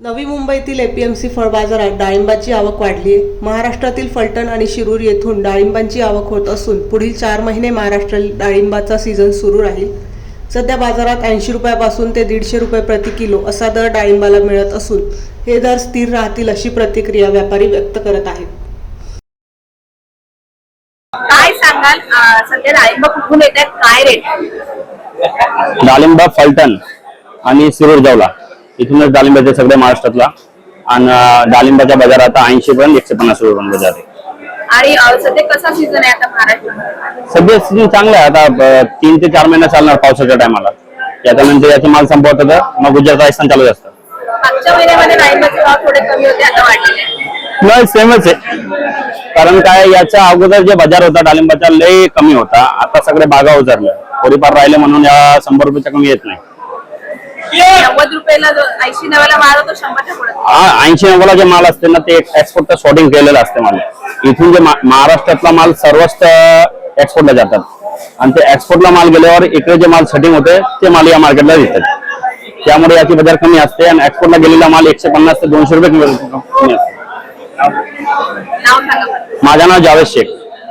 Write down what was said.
नवी मुंबईतील एपीएमसी फळ बाजारात डाळिंबाची आवक वाढली आहे महाराष्ट्रातील फलटण आणि शिरूर येथून डाळिंबांची आवक होत असून पुढील चार महिने महाराष्ट्र डाळिंबाचा सीझन सुरू राहील. सध्या बाजारात ऐंशी रुपयापासून ते दीडशे रुपये प्रति किलो असा दर डाळिंबाला मिळत असून हे दर स्थिर राहतील अशी प्रतिक्रिया व्यापारी व्यक्त करत आहेत. काय सांगाल? सध्या डाळिंब कुठून येत आहेत काय रेट डाळिंब फलटण आणि सिरूर जावला. इथूनच डाळिंब येते सगळे महाराष्ट्रातला. आणि अं, डाळिंबाच्या बाजारात ऐंशी पर्यंत एकशे पन्नास रुपये पर्यंत बाजार आहे आणि सध्या कसा सीझन आहे आता महाराष्ट्रात? सध्या सीझन चांगला आहे. आता तीन ते चार महिने चालणार पावसाच्या टायमाला याच्यानंतर याचे माल संपवत होतं मग गुजरात राजस्थान चालू असतं. मागच्या महिन्यामध्ये डाळिंबाचे भाव थोडे कमी होते आता वाढलेले आहेत. नाही सेमच आहे. कारण काय याच्या अगोदर जे बाजार होता डाळिंबाचा लय कमी होता. आता सगळे बागा उतरले थोडीफार राहिले म्हणून या शंभर रुपयाच्या कमी येत नाही. नव्वद रुपयाला ऐंशी नव्याला माल होतो शंभरच्या पुढे. ऐंशी नव्वदला जे माल असते ना ते एक्सपोर्टचं शॉर्टिंग केलेलं असते माल. इथून जे मा- महाराष्ट्रातला माल सर्वच एक्सपोर्टला जातात. आणि ते एक्सपोर्टला माल गेल्यावर इकडे जे माल सेटिंग होते ते माल या मार्केटला देतात त्यामुळे याची बाजार कमी असते आणि एक्सपोर्टला गेलेला माल एकशे पन्नास ते दोनशे रुपये कमी कमी असते. नाव सांगा बरं. माझं नाव जावेद शेख.